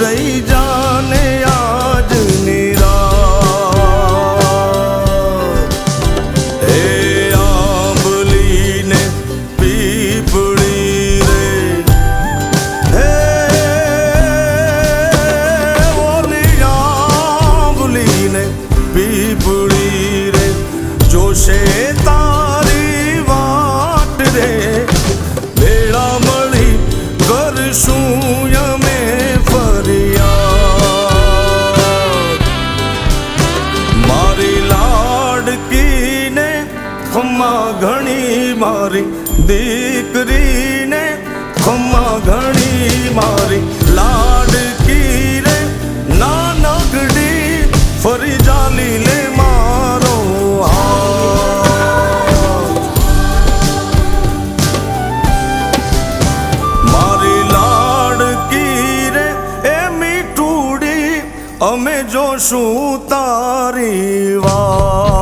রে যা ખમા ઘણી મારી દીકરીને, ખમા ઘણી મારી લાડકી રે નાનગડી ફરી જાલી લે મારો મારી લાડકી રે એ મીઠુડી અમે જોશું તારી વાત.